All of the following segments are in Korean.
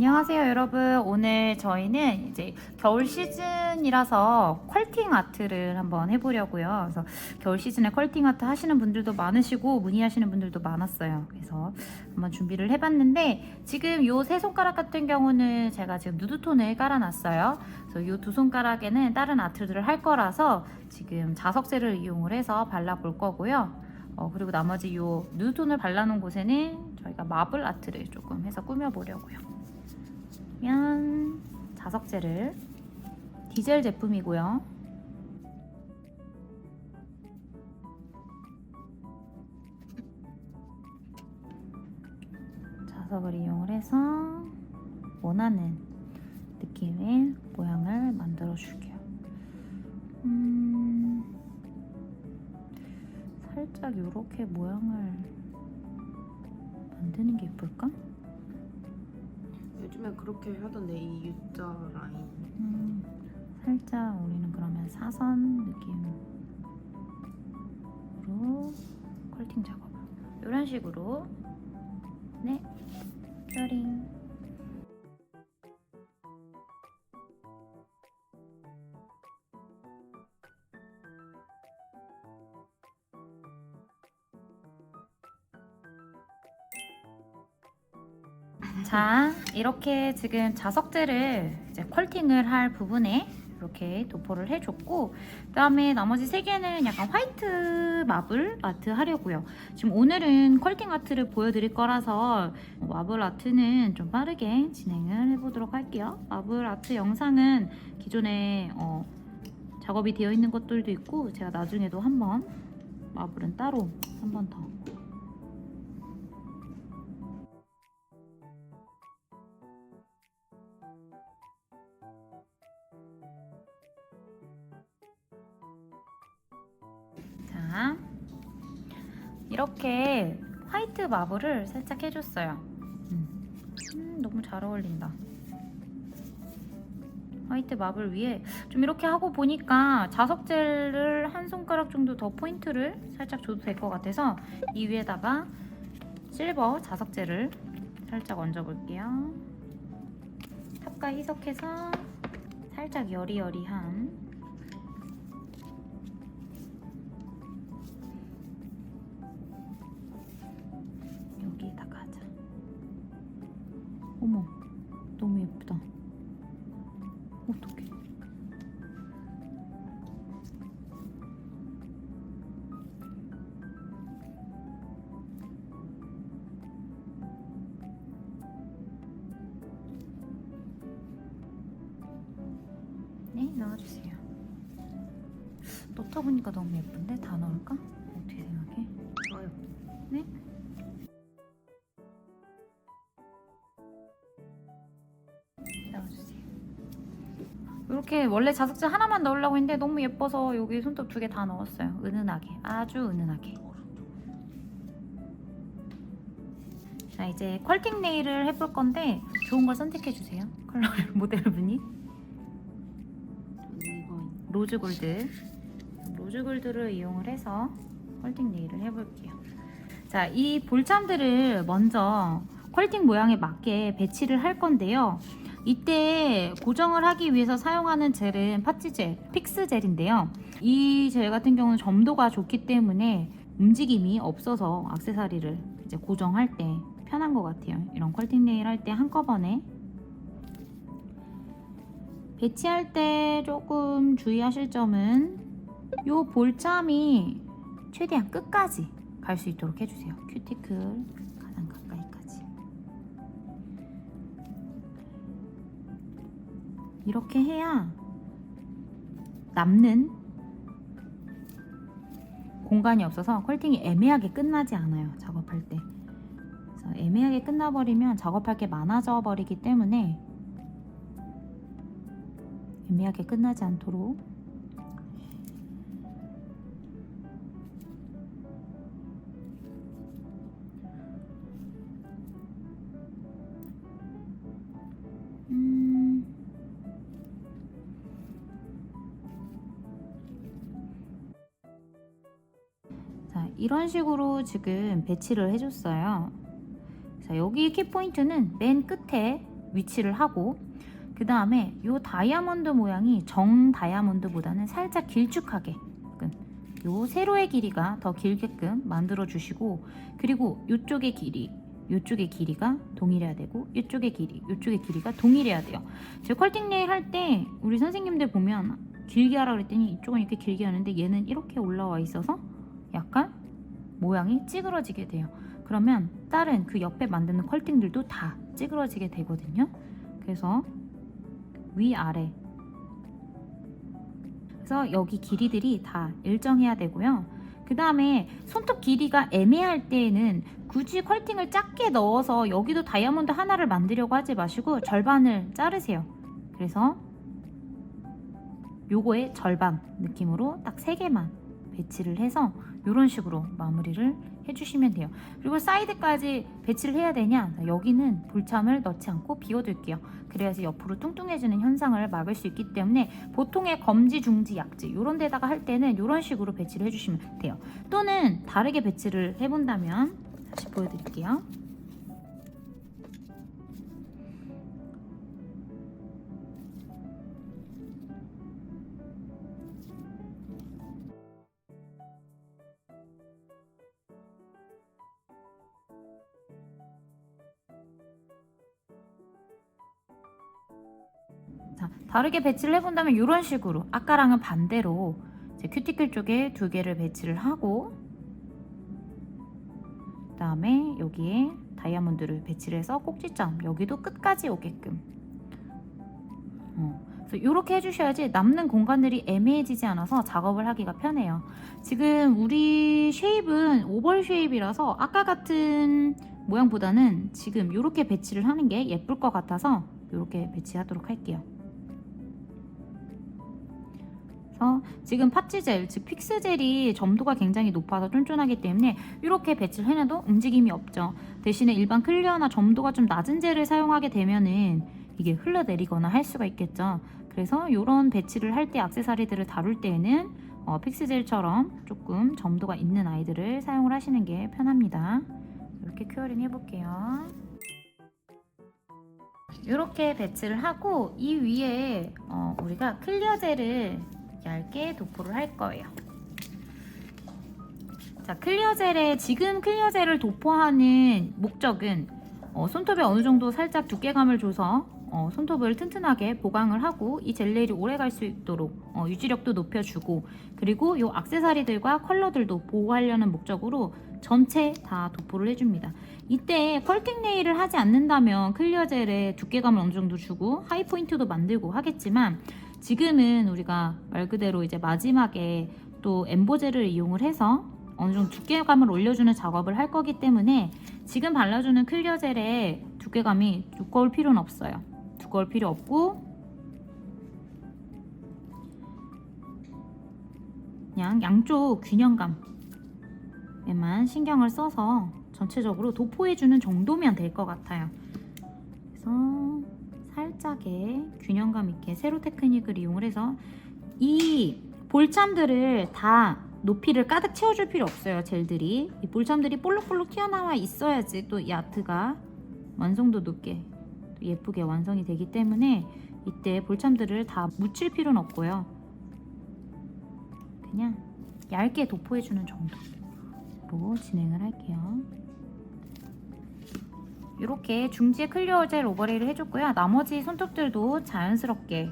안녕하세요 여러분. 오늘 저희는 이제 겨울 시즌이라서 컬팅 아트를 한번 해보려고요. 그래서 겨울 시즌에 컬팅 아트 하시는 분들도 많으시고 문의하시는 분들도 많았어요. 그래서 한번 준비를 해봤는데 지금 요 세 손가락 같은 경우는 제가 지금 누드톤을 깔아놨어요. 그래서 요 두 손가락에는 다른 아트들을 할 거라서 지금 자석제를 이용을 해서 발라볼 거고요. 어, 그리고 나머지 요 누드톤을 발라놓은 곳에는 저희가 마블 아트를 조금 해서 꾸며보려고요 면 자석제를 디젤 제품이고요. 자석을 이용을 해서 원하는 느낌의 모양을 만들어 줄게요. 음, 살짝 이렇게 모양을 만드는 게 예쁠까? 요즘에 그렇게 하던데 이 U자 라인. 음, 살짝 우리는 그러면 사선 느낌으로 컬팅 작업을. 이런 식으로. 네. 큐링 자, 이렇게 지금 자석제를 이제 컬팅을 할 부분에 이렇게 도포를 해줬고 그다음에 나머지 세 개는 약간 화이트 마블 아트 하려고요. 지금 오늘은 컬팅 아트를 보여드릴 거라서 마블 아트는 좀 빠르게 진행을 해보도록 할게요. 마블 아트 영상은 기존에 어, 작업이 되어 있는 것들도 있고 제가 나중에도 한번 마블은 따로 한 번 더 이렇게 화이트 마블을 살짝 해줬어요. 음, 음, 너무 잘 어울린다. 화이트 마블 위에 좀 이렇게 하고 보니까 자석젤을 한 손가락 정도 더 포인트를 살짝 줘도 될 것 같아서 이 위에다가 실버 자석젤을 살짝 얹어볼게요. 탑과 희석해서 살짝 여리여리한 넣어주세요. 넣다 보니까 너무 예쁜데? 다 넣을까? 어떻게 생각해? 좋아요. 네? 이렇게 원래 자석제 하나만 넣으려고 했는데 너무 예뻐서 여기 손톱 두 개 다 넣었어요. 은은하게, 아주 은은하게. 자 이제 컬팅 네일을 해볼 건데 좋은 걸 선택해 주세요. 컬러 모델분이 로즈 골드. 로즈 골드를 이용을 해서 컬팅 네일을 해볼게요. 자, 이 볼참들을 먼저 컬팅 모양에 맞게 배치를 할 건데요. 이때 고정을 하기 위해서 사용하는 젤은 파치젤, 픽스 젤인데요. 이 젤 같은 경우는 점도가 좋기 때문에 움직임이 없어서 악세사리를 이제 고정할 때 편한 것 같아요. 이런 컬팅 네일 할 때 한꺼번에 배치할 때 조금 주의하실 점은 이 볼참이 최대한 끝까지 갈 수 있도록 해주세요. 큐티클 가장 가까이까지. 이렇게 해야 남는 공간이 없어서 컬팅이 애매하게 끝나지 않아요. 작업할 때. 그래서 애매하게 끝나버리면 작업할 게 많아져 버리기 때문에 애매하게 끝나지 않도록 음. 자, 이런 식으로 지금 배치를 해줬어요. 자, 여기 키포인트는 맨 끝에 위치를 하고 그 다음에 요 다이아몬드 모양이 정 다이아몬드보다는 살짝 길쭉하게 끈. 요 세로의 길이가 더 길게끔 만들어 주시고 그리고 요쪽의 길이 요쪽의 길이가 동일해야 되고 이쪽의 길이 요쪽의 길이가 동일해야 돼요. 제 컬팅 네일 할 때 우리 선생님들 보면 길게 하라 그랬더니 이쪽은 이렇게 길게 하는데 얘는 이렇게 올라와 있어서 약간 모양이 찌그러지게 돼요. 그러면 다른 그 옆에 만드는 컬팅들도 다 찌그러지게 되거든요. 그래서 위아래 그래서 여기 길이들이 다 일정해야 되고요. 그 다음에 손톱 길이가 애매할 때에는 굳이 컬팅을 작게 넣어서 여기도 다이아몬드 하나를 만들려고 하지 마시고 절반을 자르세요. 그래서 요거의 절반 느낌으로 딱 3개만 배치를 해서 이런 식으로 마무리를 해주시면 돼요. 그리고 사이드까지 배치를 해야 되냐? 자, 여기는 볼참을 넣지 않고 비워둘게요. 그래야지 옆으로 뚱뚱해지는 현상을 막을 수 있기 때문에 보통의 검지, 중지, 약지 이런 데다가 할 때는 이런 식으로 배치를 해주시면 돼요. 또는 다르게 배치를 해본다면 다시 보여드릴게요. 자, 다르게 배치를 해본다면 이런 식으로 아까랑은 반대로 큐티클 쪽에 두 개를 배치를 하고 그 다음에 여기에 다이아몬드를 배치를 해서 꼭지점 여기도 끝까지 오게끔 어, 이렇게 해주셔야지 남는 공간들이 애매해지지 않아서 작업을 하기가 편해요. 지금 우리 쉐입은 오벌 쉐입이라서 아까 같은 모양보다는 지금 이렇게 배치를 하는 게 예쁠 것 같아서 이렇게 배치하도록 할게요. 그래서 지금 파치젤, 즉 픽스젤이 점도가 굉장히 높아서 쫀쫀하기 때문에 이렇게 배치를 해놔도 움직임이 없죠. 대신에 일반 클리어나 점도가 좀 낮은 젤을 사용하게 되면은 이게 흘러내리거나 할 수가 있겠죠. 그래서 이런 배치를 할때 액세서리들을 다룰 때에는 어, 픽스젤처럼 조금 점도가 있는 아이들을 사용을 하시는 게 편합니다. 이렇게 큐어링 해볼게요. 이렇게 배치를 하고 이 위에 어, 우리가 클리어 젤을 얇게 도포를 할 거예요. 자, 클리어 젤에 지금 클리어 젤을 도포하는 목적은 어, 손톱에 어느 정도 살짝 두께감을 줘서 어, 손톱을 튼튼하게 보강을 하고 이 젤네일이 오래 갈 수 있도록 어, 유지력도 높여주고 그리고 이 악세사리들과 컬러들도 보호하려는 목적으로 전체 다 도포를 해줍니다. 이때 컬팅 네일을 하지 않는다면 클리어 젤에 두께감을 어느 정도 주고 하이 포인트도 만들고 하겠지만 지금은 우리가 말 그대로 이제 마지막에 또 엠보젤을 이용을 해서 어느 정도 두께감을 올려주는 작업을 할 거기 때문에 지금 발라주는 클리어 젤에 두께감이 두꺼울 필요는 없어요. 두꺼울 필요 없고 그냥 양쪽 균형감에만 신경을 써서 전체적으로 도포해주는 정도면 될 것 같아요. 그래서 살짝의 균형감 있게 세로 테크닉을 이용을 해서 이 볼참들을 다 높이를 가득 채워줄 필요 없어요. 젤들이 이 볼참들이 볼록볼록 튀어나와 있어야지 또이 아트가 완성도 높게 또 예쁘게 완성이 되기 때문에 이때 볼참들을 다 묻힐 필요는 없고요. 그냥 얇게 도포해주는 정도로 진행을 할게요. 이렇게 중지에 클리어 젤 오버레이를 해줬고요. 나머지 손톱들도 자연스럽게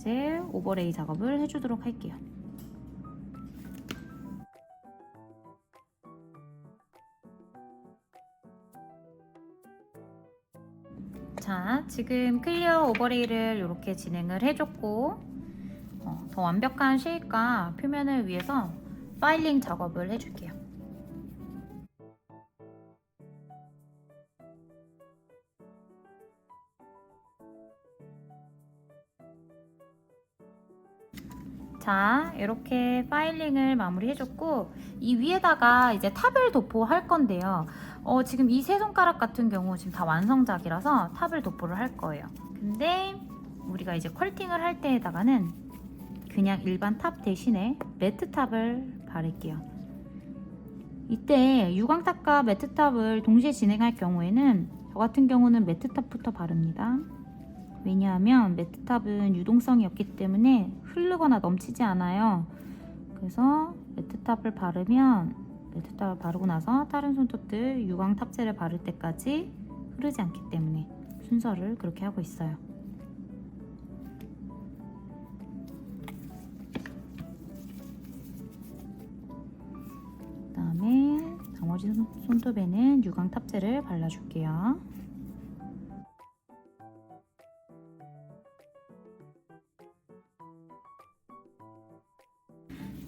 젤 오버레이 작업을 해주도록 할게요. 자, 지금 클리어 오버레이를 이렇게 진행을 해줬고 어, 더 완벽한 쉐입과 표면을 위해서 파일링 작업을 해줄게요. 자, 이렇게 파일링을 마무리해줬고 이 위에다가 이제 탑을 도포할 건데요. 어, 지금 이 세 손가락 같은 경우 지금 다 완성작이라서 탑을 도포를 할 거예요. 근데 우리가 이제 컬팅을 할 때에다가는 그냥 일반 탑 대신에 매트 탑을 바를게요. 이때 유광탑과 매트 탑을 동시에 진행할 경우에는 저 같은 경우는 매트탑부터 바릅니다. 왜냐하면 매트탑은 유동성이 없기 때문에 흐르거나 넘치지 않아요. 그래서 매트탑을 바르면 매트탑을 바르고 나서 다른 손톱들 유광 탑재를 바를 때까지 흐르지 않기 때문에 순서를 그렇게 하고 있어요. 그다음에 나머지 손- 손톱에는 유광 탑재를 발라줄게요.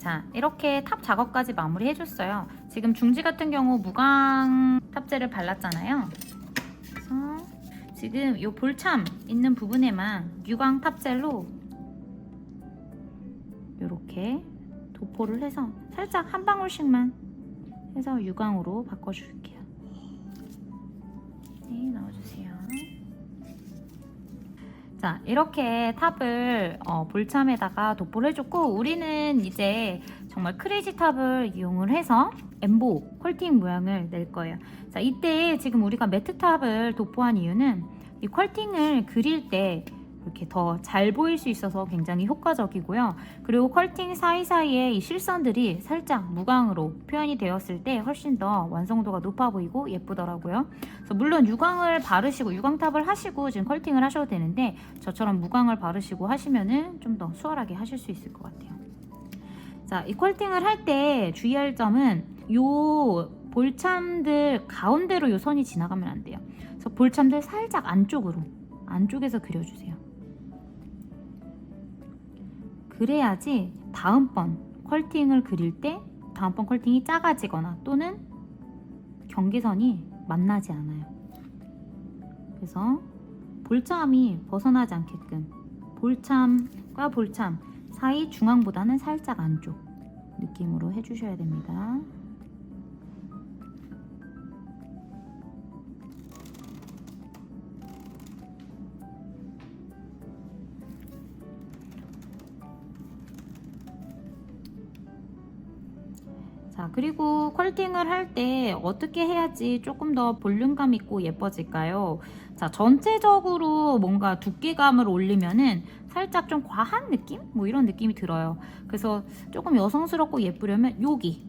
자, 이렇게 탑 작업까지 마무리 해줬어요. 지금 중지 같은 경우 무광 탑재를 발랐잖아요. 그래서 지금 이 볼참 있는 부분에만 유광 탑젤로 이렇게 도포를 해서 살짝 한 방울씩만 해서 유광으로 바꿔줄게요. 네, 넣어주세요. 자, 이렇게 탑을 어, 볼참에다가 도포를 해줬고 우리는 이제 정말 크레이지 탑을 이용을 해서 엠보 컬팅 모양을 낼 거예요. 자, 이때 지금 우리가 매트 탑을 도포한 이유는 이 컬팅을 그릴 때 이렇게 더 잘 보일 수 있어서 굉장히 효과적이고요. 그리고 컬팅 사이사이에 이 실선들이 살짝 무광으로 표현이 되었을 때 훨씬 더 완성도가 높아 보이고 예쁘더라고요. 그래서 물론 유광을 바르시고 유광탑을 하시고 지금 컬팅을 하셔도 되는데 저처럼 무광을 바르시고 하시면은 좀 더 수월하게 하실 수 있을 것 같아요. 자, 이 컬팅을 할 때 주의할 점은 요 볼참들 가운데로 요 선이 지나가면 안 돼요. 그래서 볼참들 살짝 안쪽으로 안쪽에서 그려주세요. 그래야지 다음번 컬팅을 그릴 때 다음번 컬팅이 작아지거나 또는 경계선이 만나지 않아요. 그래서 볼참이 벗어나지 않게끔 볼참과 볼참 사이 중앙보다는 살짝 안쪽 느낌으로 해주셔야 됩니다. 그리고 컬팅을 할 때 어떻게 해야지 조금 더 볼륨감 있고 예뻐질까요? 자, 전체적으로 뭔가 두께감을 올리면은 살짝 좀 과한 느낌? 뭐 이런 느낌이 들어요. 그래서 조금 여성스럽고 예쁘려면 여기.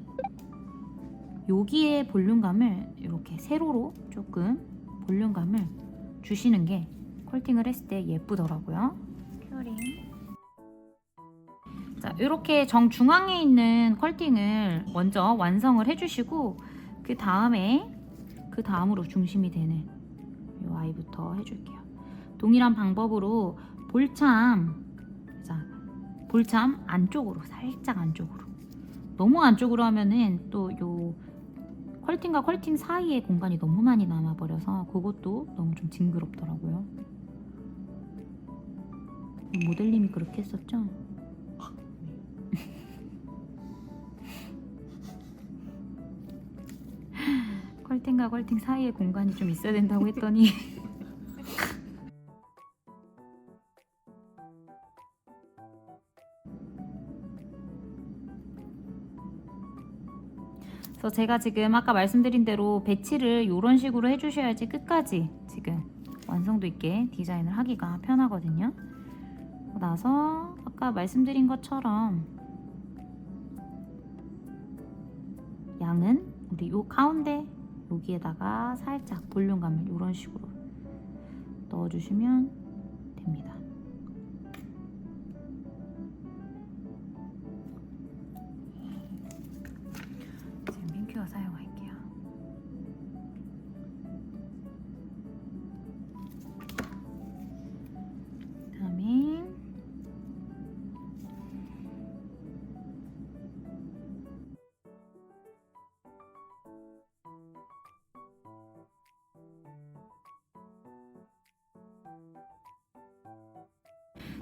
여기에 볼륨감을 이렇게 세로로 조금 볼륨감을 주시는 게 컬팅을 했을 때 예쁘더라고요. 큐어링. 자, 이렇게 정중앙에 있는 컬팅을 먼저 완성을 해주시고 그 다음에 그 다음으로 중심이 되는 이 아이부터 해줄게요. 동일한 방법으로 볼참, 자, 볼참 안쪽으로 살짝 안쪽으로. 너무 안쪽으로 하면은 또 요 컬팅과 컬팅 사이에 공간이 너무 많이 남아버려서 그것도 너무 좀 징그럽더라고요. 모델님이 그렇게 했었죠? 컬팅과 컬팅 사이에 공간이 좀 있어야 된다고 했더니 그래서 제가 지금 아까 말씀드린 대로 배치를 이런 식으로 해주셔야지 끝까지 지금 완성도 있게 디자인을 하기가 편하거든요. 나서 아까 말씀드린 것처럼 양은 우리 요 가운데 여기에다가 살짝 볼륨감을 이런 식으로 넣어주시면 됩니다.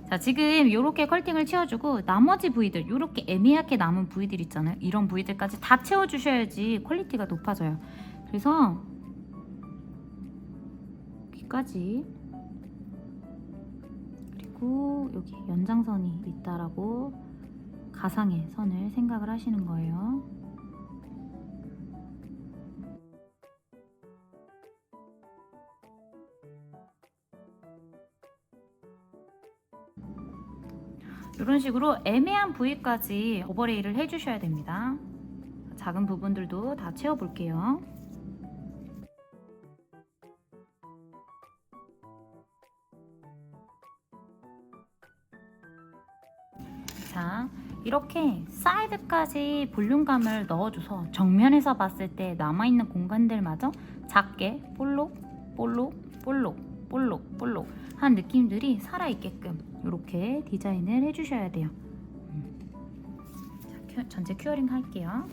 자 지금 이렇게 컬팅을 채워주고 나머지 부위들 이렇게 애매하게 남은 부위들 있잖아요. 이런 부위들까지 다 채워주셔야지 퀄리티가 높아져요. 그래서 여기까지. 그리고 여기 연장선이 있다라고 가상의 선을 생각을 하시는 거예요 이런 식으로 애매한 부위까지 오버레이를 해주셔야 됩니다. 작은 부분들도 다 채워볼게요. 자, 이렇게 사이드까지 볼륨감을 넣어줘서 정면에서 봤을 때 남아있는 공간들마저 작게 볼록, 볼록, 볼록, 볼록, 볼록 한 느낌들이 살아있게끔 이렇게 디자인을 해주셔야 돼요. 음. 자, 큐- 전체 큐어링 할게요.